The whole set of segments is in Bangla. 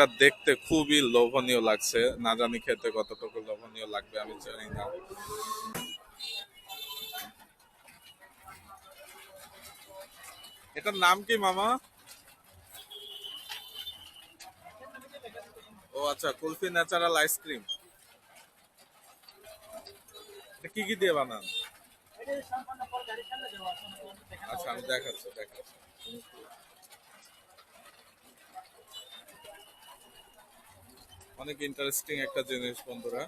এটা দেখতে খুবই লোভনীয় লাগছে। না জানি খেতে কতটুকু লোভনীয় লাগবে, আমি জানি না। এটার নাম কি মামা? ও আচ্ছা কুলফি ন্যাচারাল আইসক্রিম কি কি দিয়ে বানান? আচ্ছা আমি দেখাচ্ছি দেখাচ্ছি। অনেক ইন্টারেস্টিং একটা জিনিস, বন্ধুরা।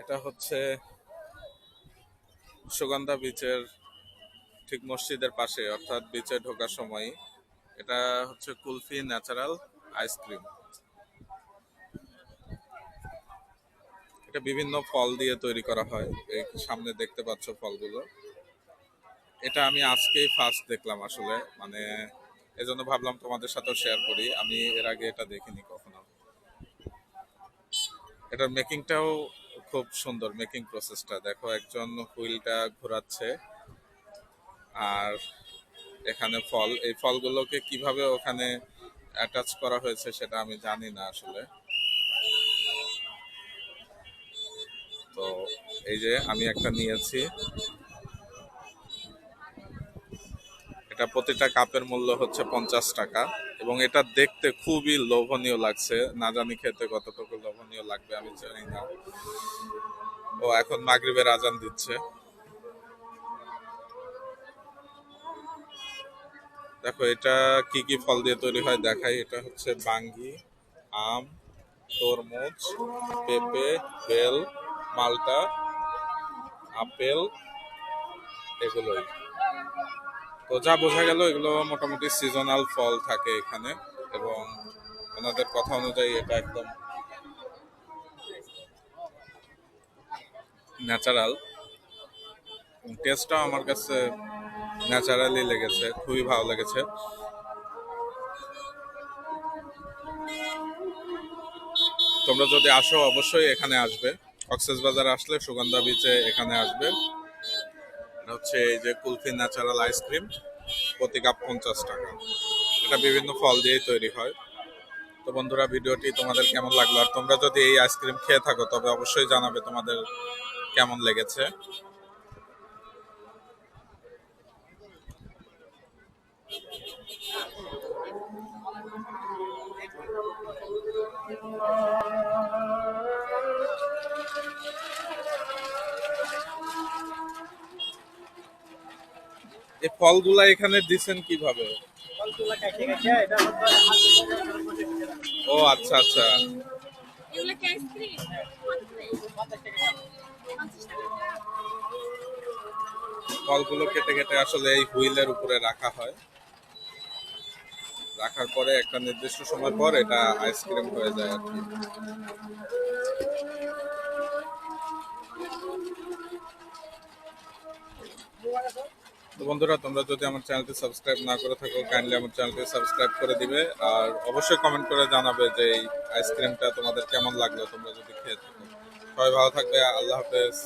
এটা হচ্ছে সুগন্ধা বিচের ঠিক মসজিদের পাশে, অর্থাৎ বিচে ঢোকার সময়। এটা হচ্ছে কুলফি ন্যাচারাল আইসক্রিম এটা বিভিন্ন ফল দিয়ে তৈরি করা হয়। এই সামনে দেখতে পাচ্ছ ফলগুলো। এটা আমি আজকেই ফার্স্ট দেখলাম আসলে। মানে এজন্য ভাবলাম তোমাদের সাথেও শেয়ার করি। আমি এর আগে এটা দেখিনি কখনো। এটার মেকিংটাও খুব সুন্দর মেকিং প্রসেসটা দেখো, একজন হুইলটা ঘোরাচ্ছে, আর এখানে ফল। এই ফলগুলোকে কীভাবে ওখানে অ্যাটাচ করা হয়েছে সেটা আমি জানি না আসলে। তো এই যে আমি একটা নিয়েছি। এটা প্রতিটা কাপের মূল্য হচ্ছে পঞ্চাশ টাকা। এবং এটা দেখতে খুবই লোভনীয় লাগছে। না জানি খেতে কতটুকু লোভনীয় লাগবে, আমি জানি না। ও এখন মাগরিবের আজান দিচ্ছে। দেখো, এটা কি কি ফল দিয়ে তৈরি হয় দেখাই। এটা হচ্ছে বাঙ্গি, আম, তরমুজ, পেঁপে, বেল, মালটা, আপেল, এগুলোই। তো যা বোঝা গেল, এগুলো মোটামুটি সিজনাল ফল থাকে এখানে এবং ওনাদের কথা অনুযায়ী এটা একদম ন্যাচারাল টেস্টটাও আমার কাছে ন্যাচারালি লেগেছে, খুবই ভালো লেগেছে। তোমরা যদি আসো, অবশ্যই এখানে আসবে। কক্সেস বাজার আসলে সুগন্ধা বিচে এখানে আসবে। হচ্ছে এই যে কুলফি ন্যাচারাল আইসক্রিম প্রতি কাপ পঞ্চাশ টাকা। এটা বিভিন্ন ফল দিয়েই তৈরি হয়। তো বন্ধুরা, ভিডিওটি তোমাদের কেমন লাগল? আর তোমরা যদি এই আইসক্রিম খেয়ে থাকো, তবে অবশ্যই জানাবে তোমাদের কেমন লেগেছে। এই ফলগুলা এখানে দিছেন কীভাবে? ও আচ্ছা আচ্ছা। এগুলো কি আইসক্রিম? ফলগুলো কেটে কেটে আসলে এই হুইলের উপরে রাখা হয়। রাখার পরে একটা নির্দিষ্ট সময় পর এটা আইসক্রিম হয়ে যায় আর কি। তো বন্ধুরা, তোমরা যদি আমার চ্যানেলটি সাবস্ক্রাইব না করে থাকো কাইন্ডলি আমার চ্যানেলটি সাবস্ক্রাইব করে দিবে। আর অবশ্যই কমেন্ট করে জানাবে যে এই আইসক্রিমটা তোমাদের কেমন লাগল, তোমরা যদি খেয়ে থাকো। সবাই ভালো থাকবে, আল্লাহ হাফেজ।